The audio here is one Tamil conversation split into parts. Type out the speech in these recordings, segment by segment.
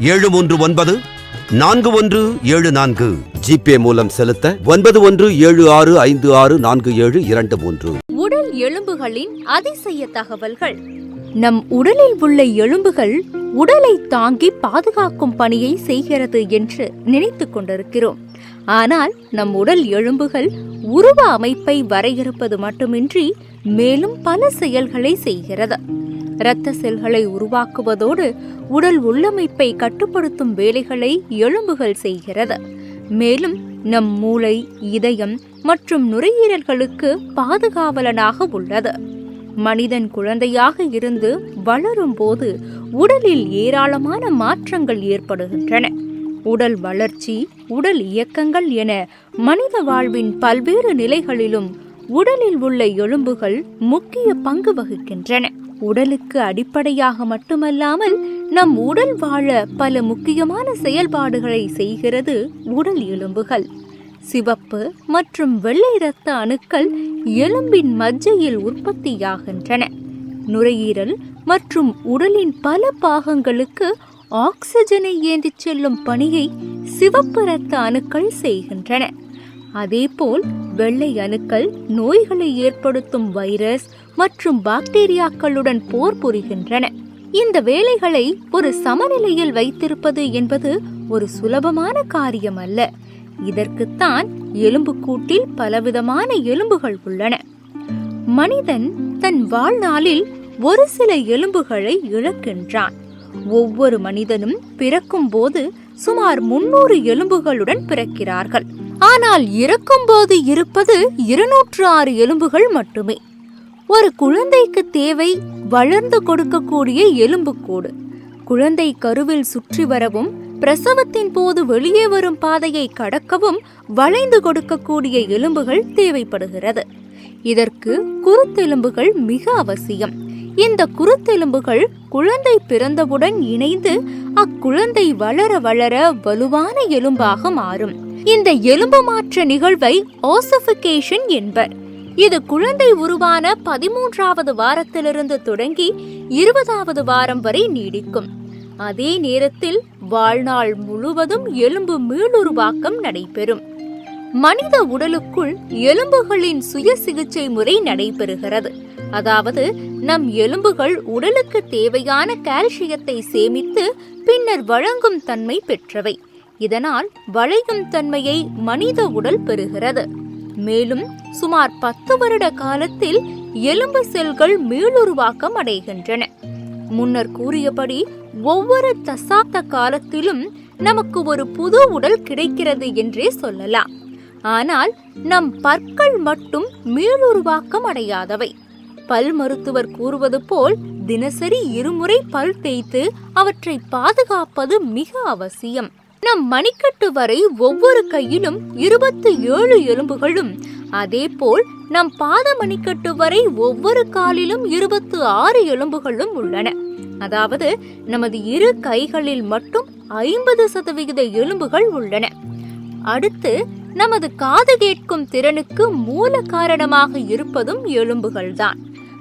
ஏழு மூன்று ஒன்பது நான்கு ஒன்று ஏழு நான்கு. ஜிபே மூலம் செலுத்த ஒன்பது ஒன்று ஏழு ஆறு ஐந்து ஆறு நான்கு ஏழு இரண்டு மூன்று. உடல் எலும்புகளின் அதிசய தகவல்கள். நம் உடலில் உள்ள எலும்புகள் உடலை தாங்கி பாதுகாக்கும் பணியை செய்கிறது என்று நினைத்துக் கொண்டிருக்கிறோம். ஆனால் நம் உடல் எலும்புகள் உருவ அமைப்பை வரையறுப்பது மட்டுமின்றி மேலும் பல செயல்களை செய்கிறது. இரத்த செல்களை உருவாக்குவதோடு உடல் உள்ளமைப்பை கட்டுப்படுத்தும் வேலைகளை எலும்புகள் செய்கிறது. மேலும் நம் மூளை இதயம் மற்றும் நுரையீரல்களுக்கு பாதுகாவலனாக உள்ளது. மனிதன் குழந்தையாக இருந்து வளரும் போது உடலில் ஏராளமான மாற்றங்கள் ஏற்படுகின்றன. உடல் வளர்ச்சி உடல் இயக்கங்கள் என மனித வாழ்வின் பல்வேறு நிலைகளிலும் உடலில் உள்ள எலும்புகள் முக்கிய பங்கு வகிக்கின்றன. உடலுக்கு அடிப்படையாக மட்டுமல்லாமல் நம் உடல் வாழ பல முக்கியமான செயல்பாடுகளை செய்கிறது உடல் எலும்புகள். சிவப்பு மற்றும் வெள்ளை இரத்த அணுக்கள் எலும்பின் மஜ்ஜையில் உற்பத்தியாகின்றன. நுரையீரல் மற்றும் உடலின் பல பாகங்களுக்கு ஆக்சிஜனை ஏந்திச் செல்லும் பணியை சிவப்பு இரத்த அணுக்கள் செய்கின்றன. அதேபோல் வெள்ளை அணுக்கள் நோய்களை ஏற்படுத்தும் வைரஸ் மற்றும் பாக்டீரியாக்களுடன் போர் புரிகின்றன. இந்த வேலைகளை ஒரு சமநிலையில் வைத்திருப்பது என்பது ஒரு சுலபமான காரியம் அல்ல. இதற்குத்தான் எலும்புக்கூட்டில் பலவிதமான எலும்புகள் உள்ளன. மனிதன் தன் வாழ்நாளில் ஒரு சில எலும்புகளை இழக்கின்றான். ஒவ்வொரு மனிதனும் பிறக்கும் போது சுமார் முன்னூறு எலும்புகளுடன் பிறக்கிறார்கள். ஆனால் இறக்கும்போது இருப்பது இருநூற்று ஆறு எலும்புகள் மட்டுமே. ஒரு குழந்தைக்கு தேவை வளர்ந்து கொடுக்கக்கூடிய எலும்புக்கூடு குழந்தை கருவில் சுற்றி வரவும் பிரசவத்தின் போது வெளியே வரும் பாதையை கடக்கவும் வளைந்து கொடுக்கக்கூடிய எலும்புகள் தேவைப்படுகிறது. இதற்கு குருத்தெலும்புகள் மிக அவசியம். இந்த குருத்தெலும்புகள் குழந்தை பிறந்தவுடன் இணைந்து அக்குழந்தை வளர வளர வலுவான எலும்பாக மாறும். இந்த எலும்பு மாற்ற நிகழ்வை ஓசபிகேஷன் என்பர். இது குழந்தை உருவான பதிமூன்றாவது வாரத்திலிருந்து தொடங்கி இருபதாவது வாரம் வரை நீடிக்கும். அதே நேரத்தில் வாழ்நாள் முழுவதும் எலும்பு மீளுருவாக்கம் நடைபெறும். மனித உடலுக்குள் எலும்புகளின் சுய சிகிச்சை முறை நடைபெறுகிறது. அதாவது நம் எலும்புகள் உடலுக்கு தேவையான கால்சியத்தை சேமித்து பின்னர் வழங்கும் தன்மை பெற்றவை. இதனால் வளையும் தன்மையை மனித உடல் பெறுகிறது. மேலும் சுமார் பத்து வருட காலத்தில் எலும்பு செல்கள் மீளுருவாக்கம் அடைகின்றன. முன்னர் கூறியபடி ஒவ்வொரு தசாப்த காலத்திலும் நமக்கு ஒரு புது உடல் கிடைக்கிறது என்றே சொல்லலாம். ஆனால் நம் பற்கள் மட்டும் மீளுருவாக்கம் அடையாதவை. பல் மருத்துவர் கூறுவது போல் தினசரி இருமுறை பல் தேய்த்து அவற்றை பாதுகாப்பது மிக அவசியம். நம் மணிக்கட்டு வரை ஒவ்வொரு கையிலும் இருபத்தி ஏழு எலும்புகளும். அதேபோல் நம் பாத மணிக்கட்டு வரை ஒவ்வொரு காலிலும் இருபத்து ஆறு எலும்புகளும் உள்ளன. அதாவது நமது இரு கைகளில் மட்டும் ஐம்பது சதவிகித எலும்புகள் உள்ளன. அடுத்து நமது காது கேட்கும் திறனுக்கு மூல காரணமாக இருப்பதும் எலும்புகள்தான்.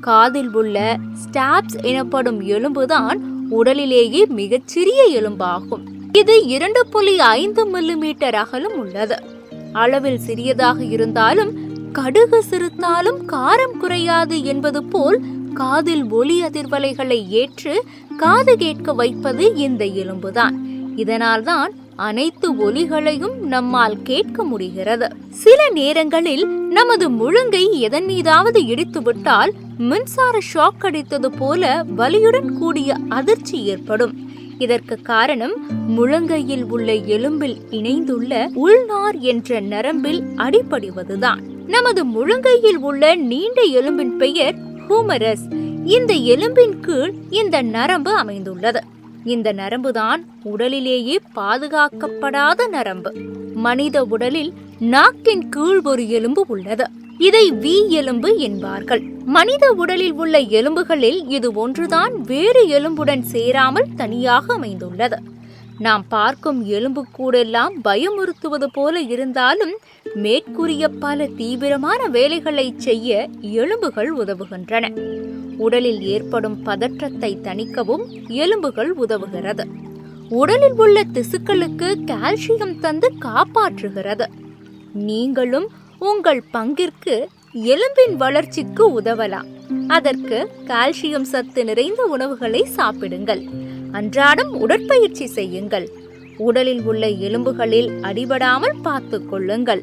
காதில் உள்ள ஸ்டாப்ஸ் எனப்படும் எலும்புதான் உடலிலேயே மிகச்சிறிய எலும்பாகும். இது இரண்டு புள்ளி ஐந்து மில்லிமீட்டர் அகலும் உள்ளது. அளவில் சிறியதாக இருந்தாலும் கடுகு சிறுத்தாலும் காரம் குறையாது என்பது போல் காதில் ஒலி அதிர்வலைகளை ஏற்று காது கேட்க வைப்பது இந்த எலும்புதான். இதனால்தான் அனைத்து ஒலிகளையும் நம்மால் கேட்க முடிகிறது. சில நேரங்களில் நமது முழங்கை எதன் மீதாவது இடித்துவிட்டால் மின்சார ஷாக் அடித்தது போல வலியுடன் கூடிய அதிர்ச்சி ஏற்படும். இதற்கு காரணம் முழங்கையில் உள்ள எலும்பில் இணைந்துள்ள உள்நார் என்ற நரம்பில் அடிபடிவதுதான். நமது முழங்கையில் உள்ள நீண்ட எலும்பின் பெயர் ஹூமரஸ். இந்த எலும்பின் கீழ் இந்த நரம்பு அமைந்துள்ளது. இந்த நரம்புதான் உடலிலேயே பாதுகாக்கப்படாத நரம்பு. மனித உடலில் நாக்கின் கீழ் ஒரு எலும்பு உள்ளது. இதை வி எலும்பு என்பார்கள். மனித உடலில் உள்ள எலும்புகளில் இது ஒன்றுதான் வேறு எலும்புடன் சேராமல் தனியாக அமைந்துள்ளது. நாம் பார்க்கும் எலும்புக்கூடெல்லாம் பயமுறுத்துவது போல இருந்தாலும் மேற்கூறிய பல தீவிரமான வேலைகளை செய்ய எலும்புகள் உதவுகின்றன. உடலில் ஏற்படும் பதற்றத்தை தணிக்கவும் எலும்புகள் உதவுகிறது. உடலில் உள்ள திசுக்களுக்கு கால்சியம் தந்து காப்பாற்றுகிறது. நீங்களும் உங்கள் பங்கிற்கு எலும்பின் வளர்ச்சிக்கு உதவலாம். அதற்கு கால்சியம் சத்து நிறைந்த உணவுகளை சாப்பிடுங்கள். அன்றாடம் உடற்பயிற்சி செய்யுங்கள். உடலில் உள்ள எலும்புகளில் அடிபடாமல் பார்த்து கொள்ளுங்கள்.